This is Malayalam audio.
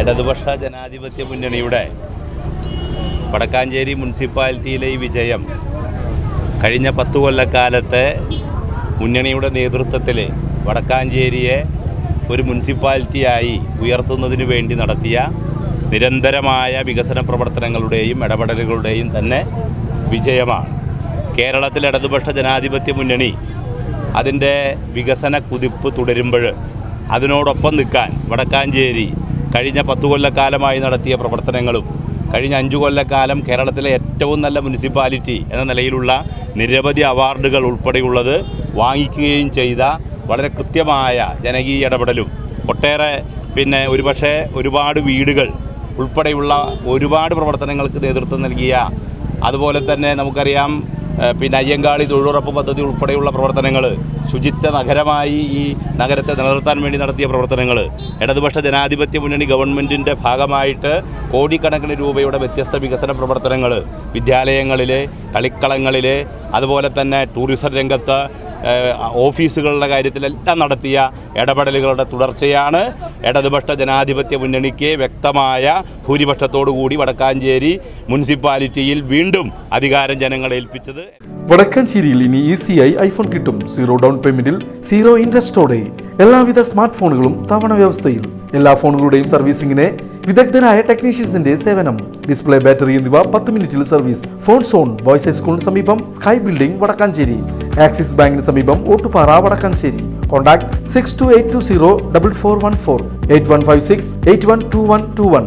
ഇടതുപക്ഷ ജനാധിപത്യ മുന്നണിയുടെ വടക്കാഞ്ചേരി മുനിസിപ്പാലിറ്റിയിലെ ഈ വിജയം കഴിഞ്ഞ പത്തു കൊല്ലക്കാലത്തെ മുന്നണിയുടെ നേതൃത്വത്തിൽ വടക്കാഞ്ചേരിയെ ഒരു മുനിസിപ്പാലിറ്റിയായി ഉയർത്തുന്നതിന് വേണ്ടി നടത്തിയ നിരന്തരമായ വികസന പ്രവർത്തനങ്ങളുടെയും ഇടപെടലുകളുടെയും തന്നെ വിജയമാണ്. കേരളത്തിലെ ഇടതുപക്ഷ ജനാധിപത്യ മുന്നണി അതിന്റെ വികസന കുതിപ്പ് തുടരുമ്പോൾ അതിനോടൊപ്പം നിൽക്കാൻ വടക്കാഞ്ചേരി കഴിഞ്ഞ പത്തു കൊല്ലക്കാലമായി നടത്തിയ പ്രവർത്തനങ്ങളും കഴിഞ്ഞ അഞ്ചു കൊല്ലക്കാലം കേരളത്തിലെ ഏറ്റവും നല്ല മുനിസിപ്പാലിറ്റി എന്ന നിലയിലുള്ള നിരവധി അവാർഡുകൾ ഉൾപ്പെടെയുള്ളത് വാങ്ങിക്കുകയും ചെയ്ത വളരെ കൃത്യമായ ജനകീയ ഇടപെടലും ഒട്ടേറെ പിന്നെ ഒരുപക്ഷെ ഒരുപാട് വീടുകൾ ഉൾപ്പെടെയുള്ള ഒരുപാട് പ്രവർത്തനങ്ങൾക്ക് നേതൃത്വം നൽകിയ അതുപോലെ തന്നെ നമുക്കറിയാം പിന്നെ അയ്യങ്കാളി തൊഴിലുറപ്പ് പദ്ധതി ഉൾപ്പെടെയുള്ള പ്രവർത്തനങ്ങൾ ശുചിത്വ നഗരമായി ഈ നഗരത്തെ നിലനിർത്താൻ വേണ്ടി നടത്തിയ പ്രവർത്തനങ്ങൾ ഇടതുപക്ഷ ജനാധിപത്യ മുന്നണി ഗവൺമെന്റിന്റെ ഭാഗമായിട്ട് കോടിക്കണക്കിന് രൂപയുടെ വ്യത്യസ്ത വികസന പ്രവർത്തനങ്ങൾ വിദ്യാലയങ്ങളിൽ കളിക്കളങ്ങളിൽ അതുപോലെ തന്നെ ടൂറിസം രംഗത്ത് ഓഫീസുകളുടെ കാര്യത്തിലെല്ലാം നടത്തിയ ഇടപെടലുകളുടെ തുടർച്ചയാണ്. ഇടതുപക്ഷ ജനാധിപത്യ മുന്നണിക്ക് വ്യക്തമായ ഭൂരിപക്ഷത്തോടു കൂടി വടക്കാഞ്ചേരി മുനിസിപ്പാലിറ്റിയിൽ വീണ്ടും അധികാരം ജനങ്ങളെ ഏൽപ്പിച്ചത്. വടക്കാഞ്ചേരിയിൽ ഇനി ഈസിയായി ഐഫോൺ കിട്ടും. സീറോ ഡൗൺ പേയ്മെന്റിൽ സീറോ ഇൻട്രസ്റ്റോടെ എല്ലാവിധ സ്മാർട്ട് ഫോണുകളും തവണ വ്യവസ്ഥയിൽ. എല്ലാ ഫോണുകളുടെയും സർവീസിംഗിന് വിദഗ്ധനായ ടെക്നീഷ്യൻസിന്റെ സേവനം. ഡിസ്പ്ലേ ബാറ്ററി എന്നിവ പത്ത് മിനിറ്റിൽ സർവീസ്. ഫോൺ സോൺ ബോയ്സ് ഹൈസ്കൂളിന് സമീപം സ്കൈ ബിൽഡിംഗ് വടക്കാഞ്ചേരി. ആക്സിസ് ബാങ്കിന് സമീപം Ottupara Vadakkanchery contact six two eight two zero double four one four eight one five six eight one two one two one.